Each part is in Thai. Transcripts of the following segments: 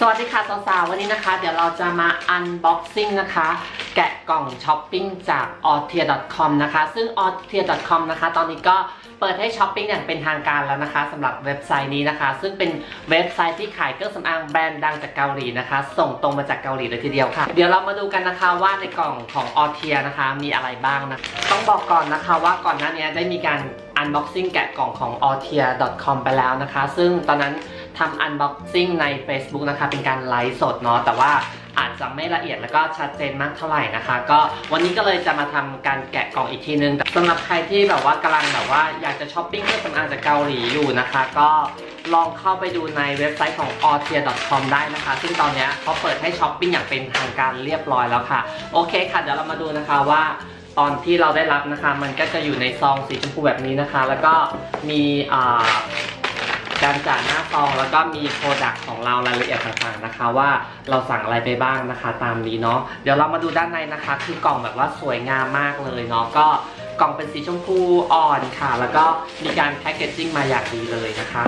สวัสดีค่ะสาวๆวันนี้นะคะ เดี๋ยวเราจะมา unboxing นะคะ แกะกล่องช้อปปิ้งจาก a u t i a c o m นะคะ ซึ่ง a u t i a c o m นะคะ ตอนนี้ก็เปิดให้ช้อปปิ้งอย่างเป็นทางการแล้วนะคะสำหรับเว็บไซต์นี้นะคะ ซึ่งเป็นเว็บไซต์ที่ขายเครื่องสำอางแบรนด์ดังจากเกาหลีนะคะ ส่งตรงมาจากเกาหลีเลยทีเดียวค่ะ เดี๋ยวเรามาดูกันนะคะว่าในกล่องของ a u t i a นะคะ มีอะไรบ้างนะต้องบอกก่อนนะคะว่าก่อนหน้านี้ได้มีการ unboxing แกะกล่องของ a u t i a c o m ไปแล้วนะคะ ซึ่งตอนนั้นทำ unboxing ใน Facebook นะคะ เป็นการไลฟ์สดเนาะแต่ว่า จจะไม่ละเอียดแล้วก็ชัดเจนมากเท่าไหร่นะคะ ก็วันนี้ก็เลยจะมาทำการแกะกล่องอีกทีนึงแต่สำหรับใครที่แบบว่ากำลังแบบว่าอยากจะช้อปปิ้งเครื่องสำอางจากเกาหลีอยู่นะคะ ก็ลองเข้าไปดูในเว็บไซต์ของ a u t i a c o m ได้นะคะ ซึ่งตอนนี้เขาเปิดให้ช้อปปิ้งอย่างเป็นทางการเรียบร้อยแล้วค่ะ โอเคค่ะ เดี๋ยวเรามาดูนะคะว่าตอนที่เราได้รับนะคะ มันก็จะอยู่ในซองสีชมพูแบบนี้นะคะ แล้วก็มีอ่า การจ่ายหน้าซองแล้วก็มีโปรดักต์ของเรารายละเอียดต่างๆนะคะ ว่าเราสั่งอะไรไปบ้างนะคะตามนี้เนาะเดี๋ยวเรามาดูด้านในนะคะ คือกล่องแบบว่าสวยงามมากเลยเนาะก็กล่องเป็นสีชมพูอ่อนค่ะ แล้วก็มีการแพคเกจจิ้งมาอย่างดีเลยนะคะ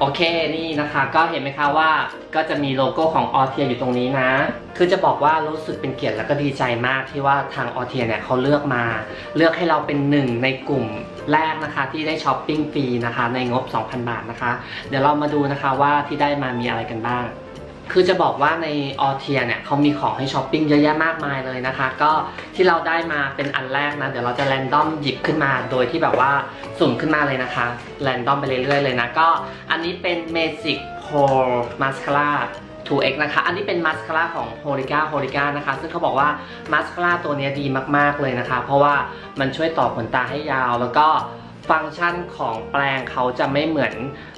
โอเคนี่นะคะก็เห็นไหมคะว่าก็จะมีโลโก้ของออเทียอยู่ตรงนี้นะ คือจะบอกว่ารู้สึกเป็นเกียรติและก็ดีใจมากที่ว่าทางออเทียเนี่ยเขาเลือกมา เลือกให้เราเป็นหนึ่งในกลุ่มแรกนะคะที่ได้ช้อปปิ้งฟรีนะคะในงบ 2,000 บาทนะคะ เดี๋ยวเรามาดูนะคะว่าที่ได้มามีอะไรกันบ้าง คือจะบอกว่าในออเทียเนี่ยเขามีของให้ช้อปปิ้งเยอะแยะมากมายเลยนะคะ ก็ที่เราได้มาเป็นอันแรกนะ เดี๋ยวเราจะแรนดอมหยิบขึ้นมา โดยที่แบบว่าสุ่มขึ้นมาเลยนะคะ แรนดอมไปเรื่อยๆเลยนะ ก็อันนี้เป็น Magic Pore Mascara 2x นะคะ อันนี้เป็นมาสคาร่าของ h o r i c a h o r i c a นะคะ ซึ่งเขาบอกว่ามาสคาร่าตัวนี้ดีมากๆเลยนะคะ เพราะว่ามันช่วยต่อขนตาให้ยาว แล้วก็ฟังก์ชันของแปรงเขาจะไม่เหมือน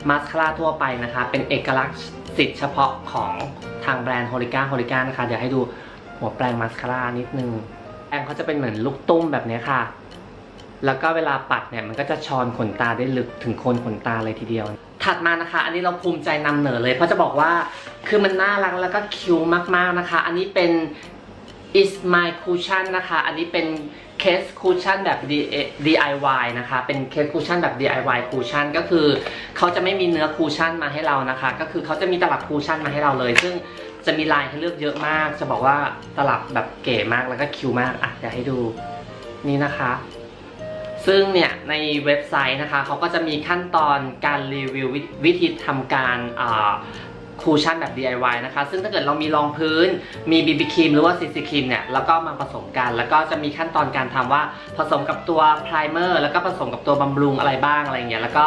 มาสคาร่าทั่วไปนะคะ เป็นเอกลักษณ์ สิทธิ์เฉพาะของทางแบรนด์ h o r i c a h o r i c a นะคะ เดี๋ยวให้ดูหัวแปรงมาสคาร่านิดนึง แปรงเขาจะเป็นเหมือนลูกตุ้มแบบนี้ค่ะ แล้วก็เวลาปัดเนี่ยมันก็จะชอนขนตาได้ลึกถึงโคนขนตาเลยทีเดียว ถัดมานะคะ อันนี้เราภูมิใจนำเหนอเลย เพราะจะบอกว่าคือมันน่ารักแล้วก็คิวมากๆนะคะ อันนี้เป็น is my cushion นะคะ อันนี้เป็น case cushion แบบ DIY นะคะ เป็น case cushion แบบ DIY cushion ก็คือเขาจะไม่มีเนื้อ cushion มาให้เรานะคะ ก็คือเขาจะมีตลับ cushion มาให้เราเลย ซึ่งจะมีลายให้เลือกเยอะมาก จะบอกว่าตลับแบบเก๋มากแล้วก็คิวมากอะอยากให้ดูนี่นะคะ ซึ่งเนี่ยในเว็บไซต์นะคะเขาก็จะมีขั้นตอนการรีวิววิธีทำการ คูชั่นแบบ DIY นะคะ ซึ่งถ้าเกิดเรามีรองพื้น มี BB ครีมหรือว่า CC ครีมเนี่ย แล้วก็มาผสมกัน แล้วก็จะมีขั้นตอนการทำว่าผสมกับตัวไพรเมอร์แล้วก็ผสมกับตัวบำรุงอะไรบ้างอะไรเงี้ย แล้วก็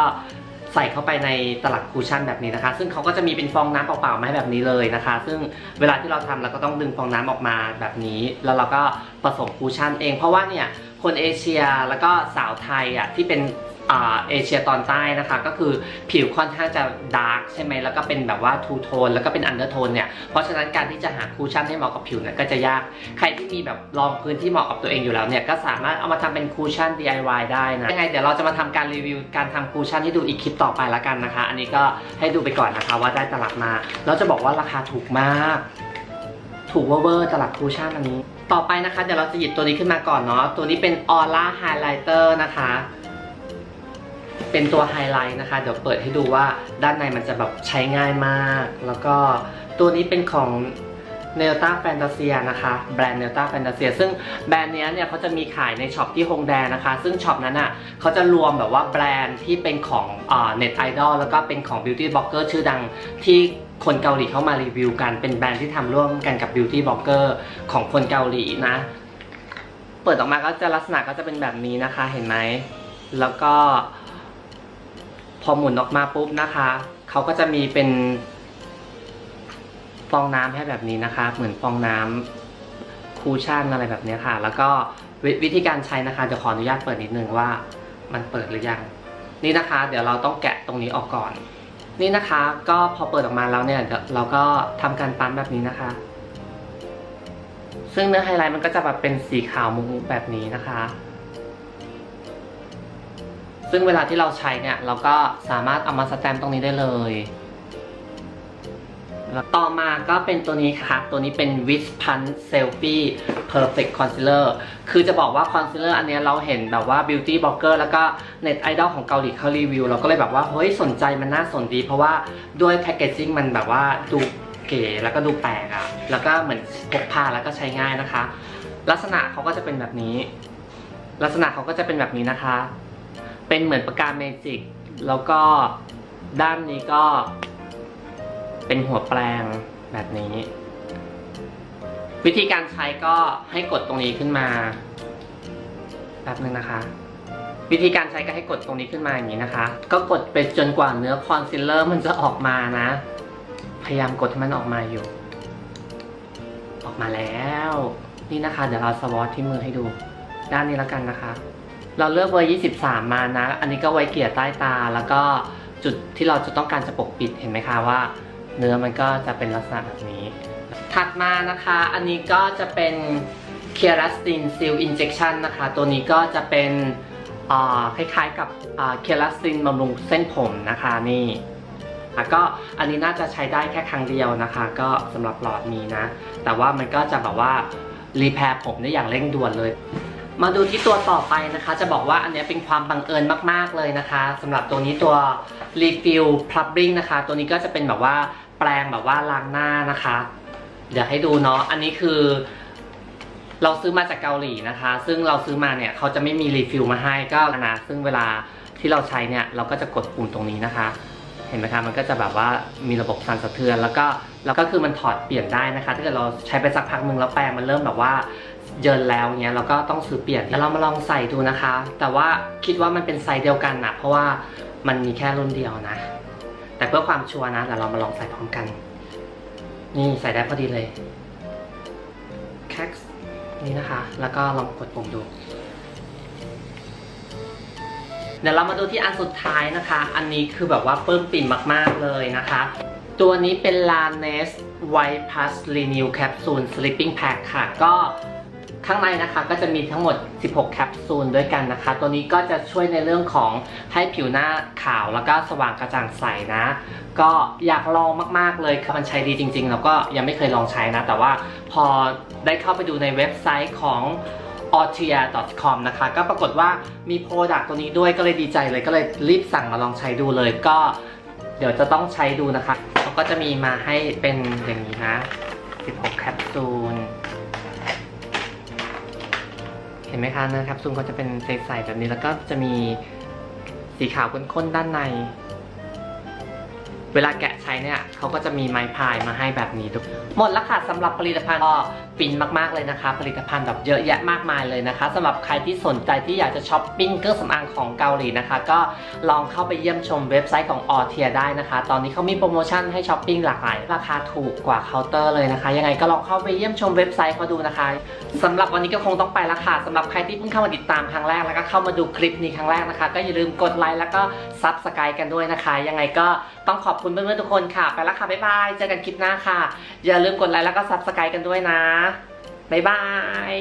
ใส่เข้าไปในตลับคูชั่นแบบนี้นะคะ ซึ่งเขาก็จะมีเป็นฟองน้ำเปล่าๆมาให้แบบนี้เลยนะคะ ซึ่งเวลาที่เราทำเราก็ต้องดึงฟองน้ำออกมาแบบนี้ แล้วเราก็ผสมคูชั่นเอง เพราะว่าเนี่ยคนเอเชียแล้วก็สาวไทยอะที่เป็น เอเชียตอนใต้นะคะ ก็คือผิวค่อนข้างจะดาร์กใช่ไหมแล้วก็เป็นแบบว่าทูโทนแล้วก็เป็นอันเดอร์โทนเนี่ย เพราะฉะนั้นการที่จะหาคูชั่นให้เหมาะกับผิวเนี่ยก็จะยาก ใครที่มีแบบรองพื้นที่เหมาะกับตัวเองอยู่แล้วเนี่ย ก็สามารถเอามาทำเป็นคูชั่น DIY ได้นะ ยังไงเดี๋ยวเราจะมาทำการรีวิวการทำคูชั่นให้ดูอีกคลิปต่อไปละกันนะคะ อันนี้ก็ให้ดูไปก่อนนะคะว่าได้ตลับมาแล้วจะบอกว่าราคาถูกมาก ถูกเวอร์ตลับคูชั่นอันนี้ ต่อไปนะคะเดี๋ยวเราจะหยิบตัวนี้ขึ้นมาก่อนเนาะ ตัวนี้เป็นออร่าไฮไลท์เตอร์นะคะ เป็นตัวไฮไลท์นะคะ เดี๋ยวเปิดให้ดูว่าด้านในมันจะแบบใช้ง่ายมาก แล้วก็ตัวนี้เป็นของ n e l t a Fantasia นะคะแบรนด์ n e l t a Fantasia ซึ่งแบรนด์นี้เนี่ยเขาจะมีขายในช็อปที่ฮงแดนะคะ ซึ่งช็อปนั้นอะเขาจะรวมแบบว่าแบรนด์ที่เป็นของเน็ตไอดอลแล้วก็เป็นของบิวตี้บล็อกเกอร์ชื่อดังที่คนเกาหลีเข้ามารีวิวกัน เป็นแบรนด์ที่ทำร่วมกันกับบิวตี้บล็อกเกอร์ของคนเกาหลีนะ เปิดออกมาก็จะลักษณะก็จะเป็นแบบนี้นะคะเห็นไหมแล้วก็ พอหมุนออกมาปุ๊บนะคะ เขาก็จะมีเป็น ฟองน้ำให้แบบนี้นะคะ เหมือนฟองน้ำคูชั่นอะไรแบบนี้ค่ะ แล้วก็วิธีการใช้นะคะเดี๋ยวขออนุญาตเปิดนิดนึงว่ามันเปิดหรือยัง นี่นะคะ เดี๋ยวเราต้องแกะตรงนี้ออกก่อน นี่นะคะ ก็พอเปิดออกมาแล้วเนี่ยเราก็ทำการปั๊มแบบนี้นะคะ ซึ่งเนื้อไฮไลท์มันก็จะแบบเป็นสีขาวมุกแบบนี้นะคะ ซึ่งเวลาที่เราใช้เนี่ย เราก็สามารถเอามาสแตมป์ตรงนี้ได้เลยแล้วต่อมาก็เป็นตัวนี้ค่ะ ตัวนี้เป็น w i s p u n Selfie Perfect Concealer คือจะบอกว่าคอนซีลเลอร์อันนี้เราเห็นแบบว่า Beauty Blogger แล้วก็เน็ตไอดอลของเกาหลีเขารีวิว เราก็เลยแบบว่า เฮ้ย สนใจมันน่าสนดี เพราะว่าด้วยแพคเกจจิ้งมันแบบว่าดูเก๋แล้วก็ดูแปลกอะแล้วก็เหมือนพกพาแล้วก็ใช้ง่ายนะคะ ลักษณะเขาก็จะเป็นแบบนี้ ลักษณะเขาก็จะเป็นแบบนี้นะคะ เป็นเหมือนปากกาเมจิก แล้วก็ด้านนี้ก็ เป็นหัวแปลงแบบนี้ วิธีการใช้ก็ให้กดตรงนี้ขึ้นมาแป๊บนึงนะคะ วิธีการใช้ก็ให้กดตรงนี้ขึ้นมาอย่างนี้นะคะ ก็กดไปจนกว่าเนื้อคอนซีลเลอร์มันจะออกมานะ พยายามกดให้มันออกมาอยู่ ออกมาแล้ว นี่นะคะ เดี๋ยวเราสวอตที่มือให้ดู ด้านนี้แล้วกันนะคะ เราเลือกเบอร์ 23 มานะ อันนี้ก็ไว้เกลี่ยใต้ตา แล้วก็จุดที่เราจะต้องการจะปกปิดเห็นไหมคะว่า เนื้อมันก็จะเป็นลักษณะแบบนี้ ถัดมานะคะ อันนี้ก็จะเป็นเคียรัสตินซิลอินเจ t ชันนะคะ ตัวนี้ก็จะเป็นอ่าคล้ายๆกับเคียรัสตินบำรุงเส้นผมนะคะนี่แล้วก็อันนี้น่าจะใช้ได้แค่ครั้งเดียวนะคะ ก็สำหรับหลอดนี้นะ แต่ว่ามันก็จะแบบว่ารีแพร์ผมได้อย่างเร่งด่วนเลย มาดูที่ตัวต่อไปนะคะ จะบอกว่าอันนี้เป็นความบังเอิญมากๆเลยนะคะสำหรับตัวนี้ตัว Refill Plumbing นะคะ ตัวนี้ก็จะเป็นแบบว่าแปรงแบบว่าล้างหน้านะคะ เดี๋ยวให้ดูเนาะอันนี้คือ เราซื้อมาจากเกาหลีนะคะ ซึ่งเราซื้อมาเนี่ยเขาจะไม่มีรีฟิลมาให้ก็นะซึ่งเวลาที่เราใช้เนี่ยเราก็จะกดปุ่มตรงนี้นะคะ เห็นไหมคะมันก็จะแบบว่ามีระบบสั่นสะเทือน แล้วก็แล้วก็คือมันถอดเปลี่ยนได้นะคะ ถ้าเกิดเราใช้ไปสักพักหนึ่งแล้วแปรงมันเริ่มแบบว่า เยินแล้วเนี้ยเราก็ต้องซื้อเปลี่ยนแล้วเรามาลองใส่ดูนะคะ แต่ว่าคิดว่ามันเป็นไซส์เดียวกันนะเพราะว่ามันมีแค่รุ่นเดียวนะ แต่เพื่อความชัวร์นะเดี๋ยวเรามาลองใส่พร้อมกัน นี่ใส่ได้พอดีเลยแคคนี่นะคะ แล้วก็ลองกดปุ่มดูเดี๋ยวเรามาดูที่อันสุดท้ายนะคะ อันนี้คือแบบว่าปลื้มปิ่มมากๆเลยนะคะ ตัวนี้เป็น l a n e s White Plus Renew Capsule Sleeping Pack ค่ะ ก็ ข้างในนะคะก็จะมีทั้งหมด 16 แคปซูลด้วยกันนะคะ ตัวนี้ก็จะช่วยในเรื่องของให้ผิวหน้าขาวแล้วก็สว่างกระจ่างใสนะ ก็อยากลองมากๆเลยคือมันใช้ดีจริงๆ แล้วก็ยังไม่เคยลองใช้นะ แต่ว่าพอได้เข้าไปดูในเว็บไซต์ของ a u t i a c o m นะคะ ก็ปรากฏว่ามีโปรดักต์ตัวนี้ด้วยก็เลยดีใจเลยก็เลยรีบสั่งมาลองใช้ดูเลยก็เดี๋ยวจะต้องใช้ดูนะคะเขาก็จะมีมาให้เป็นอย่างนี้นะ 16 แคปซูล เห็นไหมคะนะแคปซูลก็จะเป็นใสๆแบบนี้แล้วก็จะมีสีขาวข้นๆด้านใน เวลาแกะใช้เนี่ยเขาก็จะมีไม้พายมาให้แบบนี้ทุกหมดแล้วค่ะสำหรับผลิตภัณฑ์ก็ ฟินมากๆเลยนะคะ ผลิตภัณฑ์แบบเยอะแยะมากมายเลยนะคะสำหรับใครที่สนใจที่อยากจะช้อปปิ้งเครื่องสำอางของเกาหลีนะคะ ก็ลองเข้าไปเยี่ยมชมเว็บไซต์ของออเทียได้นะคะ ตอนนี้เขามีโปรโมชั่นให้ช้อปปิ้งหลากหลายราคาถูกกว่าเคาน์เตอร์เลยนะคะ ยังไงก็ลองเข้าไปเยี่ยมชมเว็บไซต์เขาดูนะคะสำหรับวันนี้ก็คงต้องไปละค่ะสำหรับใครที่เพิ่งเข้ามาติดตามครั้งแรกแล้วก็เข้ามาดูคลิปนี้ครั้งแรกนะคะ ก็อย่าลืมกดไลค์แล้วก็ซับสไครต์กันด้วยนะคะ ยังไงก็ต้องขอบคุณเพื่อนๆทุกคนค่ะ ไปละค่ะบ๊ายบายเจอกันคลิปหน้าค่ะ อย่าลืมกดไลค์แล้วก็ซับสไครต์กันด้วยนะ บ๊ายบาย